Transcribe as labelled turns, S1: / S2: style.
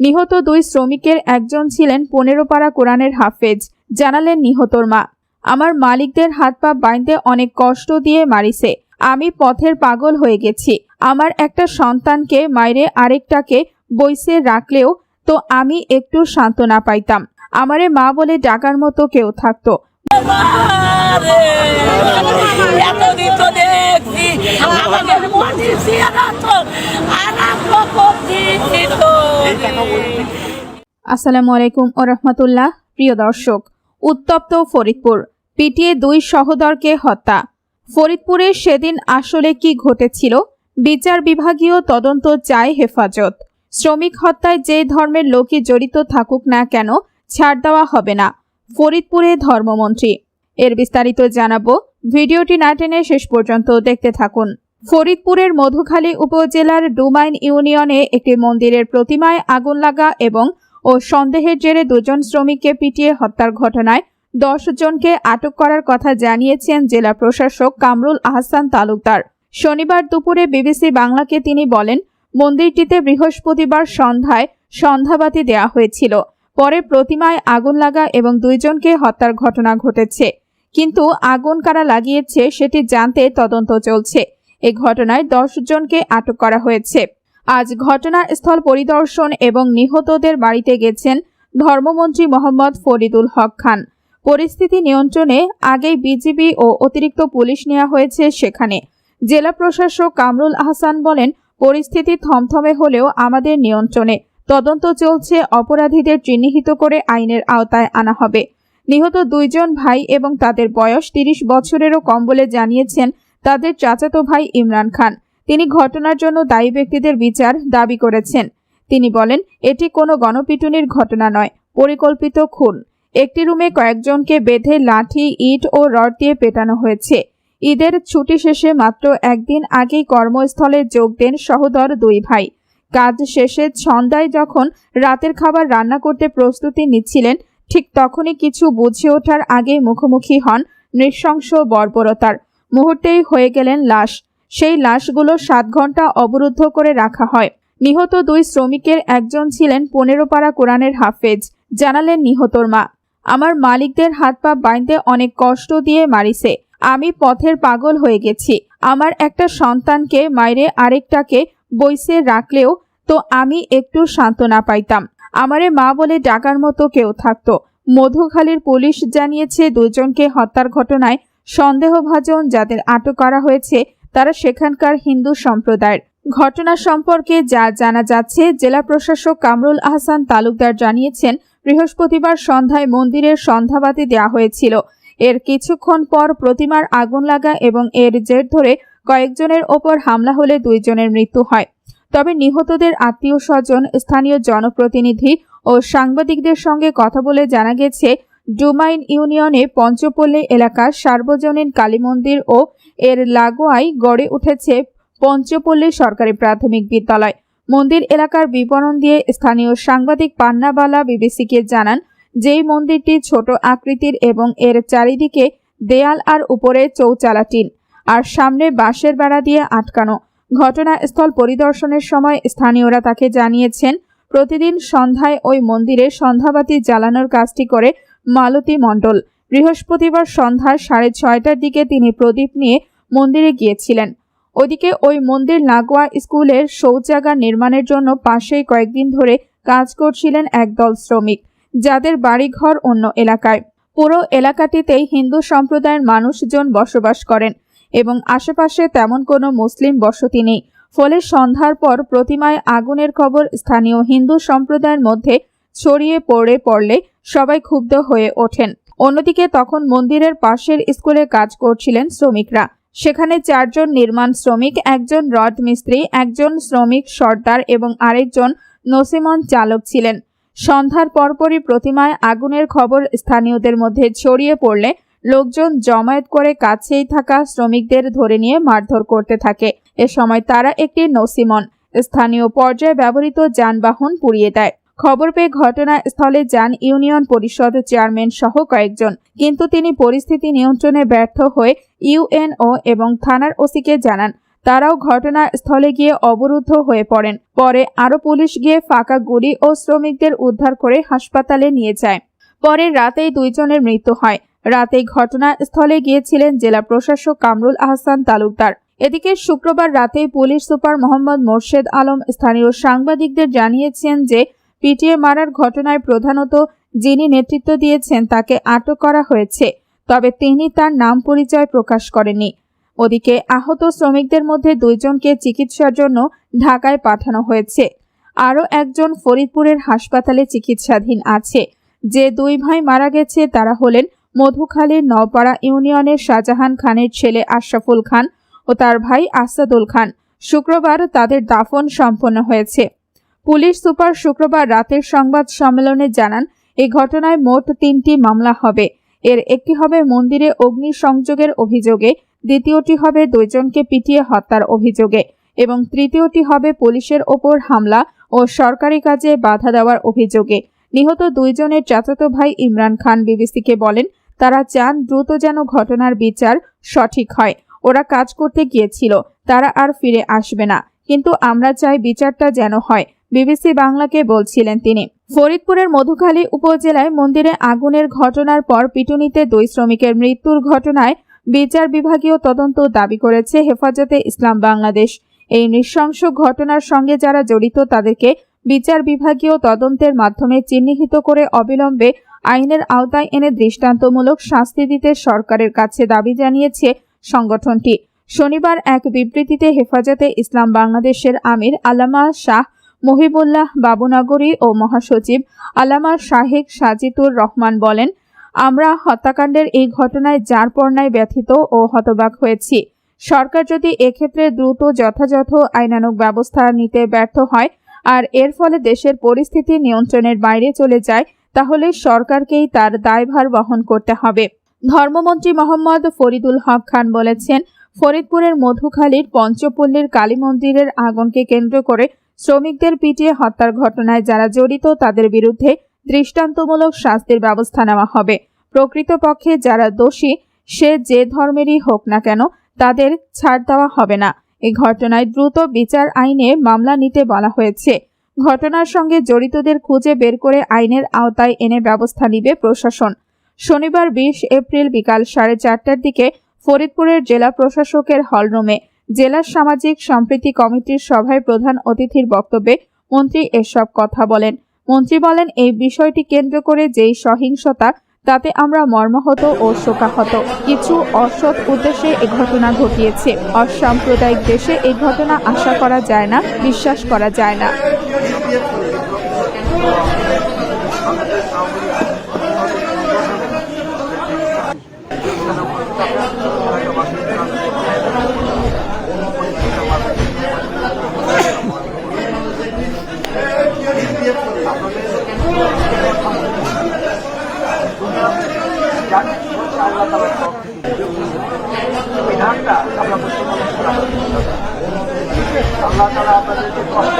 S1: নিহত দুই শ্রমিকের একজন ছিলেন পনেরো পাড়া কোরআনের হাফেজ। জানালেন নিহতর মা, আমার মালিকদের হাত পা বাইন্ধে অনেক কষ্ট দিয়ে মারিছে। আমি পথের পাগল হয়ে গেছি। আমার একটা সন্তানকে মাইরে আরেকটাকে বইসে রাখলেও তো আমি একটু সান্ত্বনা পাইতাম। আমারে মা বলে ডাকার মতো কেউ থাকতো।
S2: তো দেখছি মন্দির চেহারা তো আরম্ভ করছি তো
S1: আসসালামু আলাইকুম ও রহমতুল্লাহ, প্রিয় দর্শক। উত্তপ্ত ফরিদপুর, পিটিয়ে দুই সহোদরকে হত্যা। ফরিদপুরে সেদিন আসলে কি ঘটেছিল, বিচার বিভাগীয় তদন্ত চায় হেফাজত। শ্রমিক হত্যায় যে ধর্মের লোকই জড়িত থাকুক না কেন, ছাড় দেওয়া হবে না, ফরিদপুরে ধর্মমন্ত্রী। এর বিস্তারিত জানাব, ভিডিওটি না টেনে শেষ পর্যন্ত দেখতে থাকুন। ফরিদপুরের মধুখালী উপজেলার ডুমাইন ইউনিয়নে একটি মন্দিরের প্রতিমায় আগুন লাগা এবং ও সন্দেহের জেরে দুজন শ্রমিককে পিটিয়ে হত্যার ঘটনায় দশ জনকে আটক করার কথা জানিয়েছেন জেলা প্রশাসক কামরুল আহসান তালুকদার। শনিবার দুপুরে বিবিসি বাংলাকে তিনি বলেন, মন্দিরটিতে বৃহস্পতিবার সন্ধ্যায় সন্ধ্যাবাতি দেওয়া হয়েছিল। পরে প্রতিমায় আগুন লাগা এবং দুইজনকে হত্যার ঘটনা ঘটেছে। কিন্তু আগুন কারা লাগিয়েছে সেটি জানতে তদন্ত চলছে। এই ঘটনায় দশ জনকে আটক করা হয়েছে। আজ ঘটনাস্থল পরিদর্শন এবং নিহতদের বাড়িতে গেছেন ধর্মমন্ত্রী মোহাম্মদ ফরিদুল হক খান। পরিস্থিতি নিয়ন্ত্রণে আগেই বিজিবি ও অতিরিক্ত পুলিশ নেওয়া হয়েছে সেখানে। জেলা প্রশাসক কামরুল আহসান বলেন, পরিস্থিতি থমথমে হলেও আমাদের নিয়ন্ত্রণে। তদন্ত চলছে, অপরাধীদের চিহ্নিত করে আইনের আওতায় আনা হবে। নিহত দুইজন ভাই এবং তাদের বয়স তিরিশ বছরেরও কম বলে জানিয়েছেন তাদের চাচাতো ভাই ইমরান খান। তিনি ঘটনার জন্য দায়ী ব্যক্তিদের বিচার দাবি করেছেন। তিনি বলেন, এটি কোনো গণপিটুনির ঘটনা নয়, পরিকল্পিত খুন। একটি রুমে কয়েকজনকে বেঁধে লাঠি, ইট ও রড দিয়ে পেটানো হয়েছে। ঈদের ছুটি শেষে মাত্র একদিন আগেই কর্মস্থলে যোগ দেন সহোদর দুই ভাই। কাজ শেষে সন্ধ্যায় যখন রাতের খাবার রান্না করতে প্রস্তুতি নিচ্ছিলেন, ঠিক তখনই কিছু বুঝে ওঠার আগে মুখোমুখি হন নৃশংস বর্বরতার। মুহূর্তেই হয়ে গেলেন লাশ। সেই লাশগুলো সাত ঘণ্টা অবরুদ্ধ করে রাখা হয়। নিহত দুই শ্রমিকের একজন ছিলেন পনেরো পাড়া কোরআনের হাফেজ। জানালেন নিহতর মা, আমার মালিকদের হাত পা বাইন্ধে অনেক কষ্ট দিয়ে মারিছে। আমি পথের পাগল হয়ে গেছি। আমার একটা সন্তানকে মাইরে আরেকটাকে বইসে রাখলেও তো আমি একটু সান্ত্বনা পাইতাম। আমারে মা বলে ডাকার মতো কেউ থাকতো। মধুখালীর পুলিশ জানিয়েছে দুজনকে হত্যার ঘটনায় সন্দেহভাজন যাদের আটক করা হয়েছে, তারা সেখানকার হিন্দু সম্প্রদায়ের। ঘটনা সম্পর্কে যা জানা যাচ্ছে, জেলা প্রশাসক কামরুল আহসান তালুকদার জানিয়েছেন, বৃহস্পতিবার সন্ধ্যায় মন্দিরের সন্ধ্যাবাতি দেওয়া হয়েছিল। এর কিছুক্ষণ পর প্রতিমার আগুন লাগা এবং এর জের ধরে কয়েকজনের ওপর হামলা হলে দুইজনের মৃত্যু হয়। তবে নিহতদের আত্মীয় স্বজন, স্থানীয় জনপ্রতিনিধি ও সাংবাদিকদের সঙ্গে কথা বলে জানা গেছে ডুমাইন ইউনিয়নে পঞ্চপল্লী এলাকার সার্বজনীন কালী মন্দির ও এর লাগোয়ায় গড়ে উঠেছে পঞ্চপল্লী সরকারি প্রাথমিক বিদ্যালয়। মন্দির এলাকার বিবরণ দিয়ে স্থানীয় সাংবাদিক পান্নাবালা বিবিসিকে জানান, যেই মন্দিরটি ছোট আকৃতির এবং এর চারিদিকে দেয়াল আর উপরে চৌচালা টিন, আর সামনে বাঁশের বেড়া দিয়ে আটকানো। ঘটনাস্থল পরিদর্শনের সময় স্থানীয়রা তাকে জানিয়েছেন, প্রতিদিন সন্ধ্যায় ওই মন্দিরে সন্ধ্যাবাতি জ্বালানোর কাজটি করে মালতী মণ্ডল। বৃহস্পতিবার সন্ধ্যা সাড়ে ছয়টার দিকে তিনি প্রদীপ নিয়ে মন্দিরে গিয়েছিলেন। ওদিকে ওই মন্দির লাগোয়া স্কুলের শৌচাগার নির্মাণের জন্য পাশেই কয়েকদিন ধরে কাজ করছিলেন একদল শ্রমিক, যাদের বাড়িঘর অন্য এলাকায়। পুরো এলাকাটিতেই হিন্দু সম্প্রদায়ের মানুষজন বসবাস করেন এবং আশেপাশে তেমন কোনো মুসলিম বসতি নেই। ফলে সন্ধ্যার পর প্রতিমায় আগুনের খবর স্থানীয় হিন্দু সম্প্রদায়ের মধ্যে ছড়িয়ে পড়ে পড়লে সবাই ক্ষুব্ধ হয়ে ওঠেন। অন্যদিকে তখন মন্দিরের পাশের স্কুলে কাজ করছিলেন শ্রমিকরা। সেখানে চারজন নির্মাণ শ্রমিক, একজন রড মিস্ত্রি, একজন শ্রমিক সর্দার এবং আরেকজন নসিমন চালক ছিলেন। সন্ধ্যার পরপরই প্রতিমায় আগুনের খবর স্থানীয়দের মধ্যে ছড়িয়ে পড়লে লোকজন জমায়েত করে কাছেই থাকা শ্রমিকদের ধরে নিয়ে মারধর করতে থাকে। এ সময় তারা একটি নসিমন স্থানীয় পর্যায়ে ব্যবহৃত যানবাহন পুড়িয়ে দেয়। খবর পেয়ে ঘটনাস্থলে যান ইউনিয়ন পরিষদ চেয়ারম্যান সহ কয়েকজন। কিন্তু তিনি পরিস্থিতি নিয়ন্ত্রণে ব্যর্থ হয়ে ইউএনও এবং থানার ওসিকে জানান, তারাও ঘটনাস্থলে গিয়ে অবরুদ্ধ হয়ে পড়েন। পরে আরও পুলিশ গিয়ে ফাঁকা গুলি ও শ্রমিকদের উদ্ধার করে হাসপাতালে নিয়ে যায়। পরে রাতেই দুইজনের মৃত্যু হয়। রাতেই ঘটনাস্থলে গিয়েছিলেন জেলা প্রশাসক কামরুল আহসান তালুকদার। এদিকে শুক্রবার রাতে পুলিশ সুপার মোহাম্মদ মোর্শেদ আলম স্থানীয় সাংবাদিকদের জানিয়েছেন যে পিটিএ মারার ঘটনায় প্রধানত যিনি নেতৃত্ব দিয়েছেন তাকে আটক করা হয়েছে, তবে তিনি তার নাম পরিচয় প্রকাশ করেননি। ওদিকে আহত শ্রমিকদের মধ্যে দুইজনকে চিকিৎসার জন্য ঢাকায় পাঠানো হয়েছে। আরও একজন ফরিদপুরের হাসপাতালে চিকিৎসাধীন আছে। যে দুই ভাই মারা গেছে তারা হলেন মধুখালীর নওপাড়া ইউনিয়নের শাহজাহান খানের ছেলে আশরাফুল খান ও তার ভাই আসাদুল খান। শুক্রবার তাদের দাফন সম্পন্ন হয়েছে। পুলিশ সুপার শুক্রবার রাতের সংবাদ সম্মেলনে জানান এই ঘটনায় মোট তিনটি মামলা হবে। এর একটি হবে মন্দিরে অগ্নিসংযোগের অভিযোগে, দ্বিতীয়টি হবে দুইজনকে পিটিয়ে হত্যার অভিযোগে, এবং তৃতীয়টি হবে পুলিশের ওপর হামলা ও সরকারি কাজে বাধা দেওয়ার অভিযোগে। নিহত দুইজনের চাচাতো ভাই ইমরান খান বিবিসিকে বলেন, তারা চান দ্রুত যেন ঘটনার বিচার সঠিক হয়। ওরা কাজ করতে গিয়েছিল, তারা আর ফিরে আসবে না। কিন্তু আমরা চাই বিচারটা যেন হয়। বিবিসি বাংলাকে বলছিলেন তিনি। ফরিদপুরের মধুখালী উপজেলায় মন্দিরে আগুনের ঘটনার পর পিটুনিতে দুই শ্রমিকের মৃত্যুর ঘটনায় বিচার বিভাগীয় তদন্ত দাবি করেছে হেফাজতে ইসলাম বাংলাদেশ। এই নৃশংস ঘটনার সঙ্গে যারা জড়িত, তাদেরকে বিচার বিভাগীয় তদন্তের মাধ্যমে চিহ্নিত করে অবিলম্বে আইনের আওতায় এনে দৃষ্টান্তমূলক শাস্তি দিতে সরকারের কাছে দাবি জানিয়েছে সংগঠনটি। শনিবার এক বিবৃতিতে হেফাজতে ইসলাম বাংলাদেশের আমির আলামা শাহ মহিবুল্লাহ বাবুনগরী ও মহাসচিব আলামা শাহেক সাজিতুর রহমান বলেন, আমরা হত্যাকাণ্ডের এই ঘটনায় যার পর্নায় ব্যথিত ও হতবাক হয়েছি। সরকার যদি এক্ষেত্রে দ্রুত যথাযথ আইনানুগ ব্যবস্থা নিতে ব্যর্থ হয় আর এর ফলে দেশের পরিস্থিতি নিয়ন্ত্রণের বাইরে চলে যায়, তাহলে সরকারকেই তার দায়ভার বহন করতে হবে। ধর্মমন্ত্রী মোহাম্মদ ফরিদুল হক খান বলেছেন, ফরিদপুরের মধুখালীর পঞ্চপল্লীর কালী মন্দিরের আগুনকে কেন্দ্র করে শ্রমিকদের পিটিয়ে হত্যার ঘটনায় যারা জড়িত, তাদের বিরুদ্ধে দৃষ্টান্তমূলক শাস্তির ব্যবস্থা নেওয়া হবে। প্রকৃতপক্ষে যারা দোষী, সে যে ধর্মেরই হোক না কেন, তাদের ছাড় দেওয়া হবে না। এই ঘটনায় দ্রুত বিচার আইনে মামলা নিতে বলা হয়েছে। ঘটনার সঙ্গে জড়িতদের খুঁজে বের করে আইনের আওতায় এনে ব্যবস্থা নিবে প্রশাসন। শনিবার বিশ এপ্রিল বিকাল সাড়ে চারটার দিকে ফরিদপুরের জেলা প্রশাসকের হলরুমে জেলা সামাজিক সম্প্রীতি কমিটির সভায় প্রধান অতিথির বক্তব্যে মন্ত্রী এসব কথা বলেন। মন্ত্রী বলেন, এই বিষয়টি কেন্দ্র করে যেই সহিংসতা, তাতে আমরা মর্মাহত ও শোকাহত। কিছু অসৎ উদ্দেশ্যে এ ঘটনা ঘটিয়েছে। অসাম্প্রদায়িক দেশে এই ঘটনা আশা করা যায় না, বিশ্বাস করা যায় না।
S3: আল্লাহ তালা আপনাদেরকে কষ্ট